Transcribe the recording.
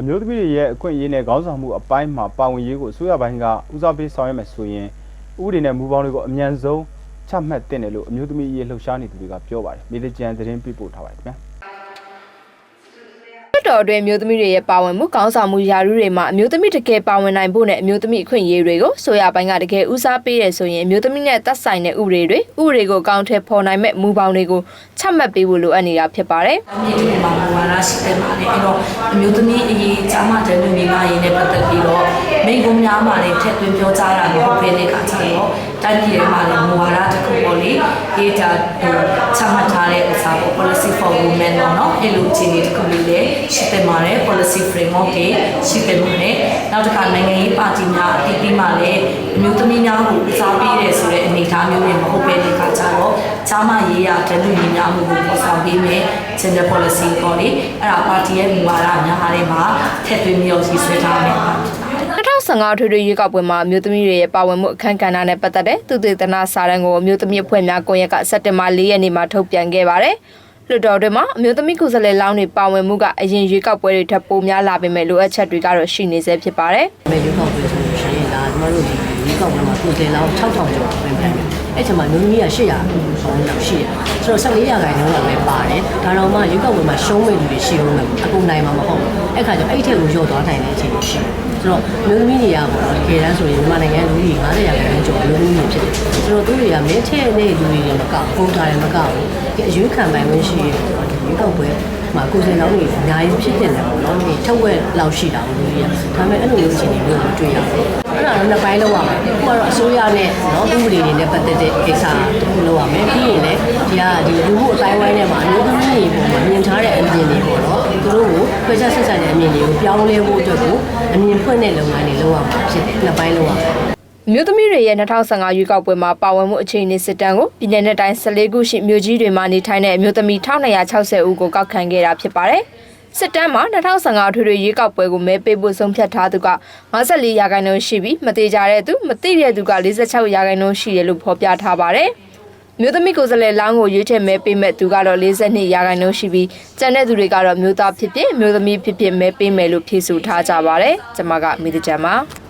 အမျိုးသမီးတွေရဲ့အခွင့်အရေးနဲ့ခေါင်းဆောင်မှုအပိုင်းမှာပါဝင်ရေးကိုအစိုးရဘိုင်းကဦးစားပေးဆောင်ရွက်မယ်ဆိုရင်ဥပဒေနဲ့မူပေါင်းတွေကိုအမြန်ဆုံးချမှတ်တင်တယ်လို့အမျိုးသမီးရေးလှုပ်ရှားနေသူတွေကပြောပါတယ်။မြေတကြံသတင်းပေးပို့ထားပါတယ်ခင်ဗျာ။လွှ တ်တော်အတွင်းအမျိုးသမီးတွေရဲ့ပါဝင်မှုကောင်းဆောင်မှုယာရုတွေမှာအမျိုးသမီးတကယ်ပါဝင်နိုင်ဖို့နဲ့အမျိုးသမီးအခွင့်အရေးတွေကိုဆိုရပိုင်းကတကယ်ဦးစားပေးရဆိုရင်အမျိုးသမီးနဲ့သက်ဆိုင်တဲ့ဥပဒေတွေဥပဒေကိုအကောင့်ထဲပေါ်နိုင်မဲ့မူပေါင်းတွေကိုချမှတ်ပေးဖို့လိုအပ်နေတာဖြစ်ပါတယ်။အမျိုးသမီးမှာဝါရရှိတယ်မှာလည်းအဲ့တော့အမျိုးသမီးအရေးကြားမှတဲ့လူမျိုးမရေးနဲ့ပတ်သက်ပြီးတော့မိဂုံများမှာလည်းထည့်သွင်းပြောကြားတာမျိုးပဲလေခါချတော့တိုင်းပြည်ထဲမှာလည်းမူဝါဒတစ်ခုပေါ့လေရေးတာချမှတ်ထားတဲ့ဥစားပေါ့ policy for women ပေါ့နော်အဲ့လိုအခြေအနေတစ်ခုမျိုး လည်းရှိတယ်မှာလည်း policy framework တွေရှိတယ်မှာလည်းနောက်တစ်ခါနိုင်ငံရေးပါတီများအတီးပြီးမှလည်းအမျိုးသမီးများကိုဦးစားပေးတယ်ဆိုတဲ့အနေအထားမျိုးတွေမဟုတ်ပဲတဲ့ခါကျတော့ကြားမှရေးရတဲ့လူညီများမှုကိုပေါ်ဆောင်ပေးမယ် gender policy ပေါ့လေအဲ့ဒါပါတီရဲ့မူဝါဒများဟာတွေမှာထည့်သွင်းပြီးတော့စီဆွဲထားမယ်ပါ2015ထွေထွေရွေးကောက်ပွဲမှာအမျိုးသမီးတွေရဲ့ပါဝင်မှုအခမ်းကဏ္ဍနဲ့ပတ်သက်တဲ့သူတေသနာစာတမ်းကိုအမျိုးသမီးအဖွဲ့များကွန်ရက်ကစက်တင်ဘာ4ရက်နေ့မှာထုတ်ပြန်ခဲ့ပါတယ်။ လွှတ်တော်တွင်မှာအမျိုးသမီးကိုယ်စားလှယ်လောင်းတွေပါဝင်မှုကအရင်ရွေးကောက်ပွဲတွေထက်ပိုများလာပေမဲ့လိုအပ်ချက်တွေကတော့ရှိနေဆဲဖြစ်ပါတယ်။မယ်ရွေးကောက်ပွဲဆိုလို့ရှိရင်ဒါကျမတို့ဒီရွေးကောက်ပွဲမှာကိုယ်တယ်လောက်6000ကျော်ပြင်ပြတယ် အဲ့ချိန်မှာလူကြီးက800ပေါင်းလောက်ရှိတယ်ဆိုတော့14ရာခိုင်နှုန်းလောက်ပဲပါတယ်ဒါတော့မှရွေးကောက်ပွဲမှာရှုံးမဲ့လူတွေရှိလို့အကုန်နိုင်မှာမဟုတ်ဘူးအဲ့ခါကျအဲ့ထက်ကိုရော့သွားနိုင်တဲ့အခြေအနေရှိတယ်ဆိုတော့လူသမီးတွေကပေါ့နော်တကယ်တမ်းဆိုရင်မြန်မာနိုင်ငံလူကြီး90ရာခိုင်နှုန်းကျော်လူသမီးတွေဖြစ်တယ်ဆိုတော့သူတွေကမင်းချဲ့တဲ့လူတွေမကပုံထားတယ်မကဘူးဒီအရွေးခံပိုင်ဝင်ရှိရရွေးကောက်ပွဲ မှာကိုယ်စင်လောင်းတွေအများကြီးဖြစ်နေတယ်ပေါ့နော်ဒီထက်ဝက်လောက်ရှိတာလို့လူကြီးကဒါပေမဲ့အဲ့လိုမျိုးအခြေအနေမျိုးကိုတွေ့ရတယ်အဲ့ဒါတော့နှစ်ပိုင်းလောက်ရမယ်ခုကတော့အစိုးရနဲ့နော်ဥပဒေတွေနဲ့ပတ်သက်တဲ့ကိစ္စတစ်ခုလောက်ရမယ်ပြီးရင်လည်းဒီကဒီလူမှုအတိုင်းဝိုင်းထဲမှာအမျိုးသမီးတွေပုံမှာမြင်ထားတဲ့အမြင်တွေပေါ့နော်သူတို့ကိုခွဲခြားဆက်ဆံတဲ့အမြင်တွေကိုပြောင်းလဲဖို့အတွက်ကိုအမြင်ဖွင့်တဲ့လုပ်ငန်းတွေလုပ်ရမှာဖြစ်တယ်နှစ်ပိုင်းလောက်ရမယ်အ မျိုးသမီးတွေရဲ့2015ရွေးကောက်ပွဲမှာပါဝင်မှုအခြေအနေစစ်တမ်းကိုပြည်내နဲ့တိုင်း14ခုရှိမြို့ကြီးတွေမှာနေထိုင်တဲ့အမျိုးသမီး1260ဦးကိုကောက်ခံခဲ့တာဖြစ်ပါတယ်။စစ်တမ်းမှာ2015ထွေထွေရွေးကောက်ပွဲကိုမဲပေးဖို့ဆုံးဖြတ်ထားသူက54ရာခိုင်နှုန်းရှိပြီးမတိကြတဲ့သူမတိတဲ့သူက46ရာခိုင်နှုန်းရှိတယ်လို့ဖော်ပြထားပါတယ်။မြို့သမီးကိုယ်စားလှယ်လောင်းကိုရွေးချယ်မဲပေးမဲ့သူကတော့42ရာခိုင်နှုန်းရှိပြီးကျန်တဲ့သူတွေကတော့မြို့သားဖြစ်ဖြစ်မြို့သမီးဖြစ်ဖြစ်မဲပေးမယ်လို့ဖြေဆိုထားကြပါတယ်။ကျွန်မကမိဒကြမ်းပါ။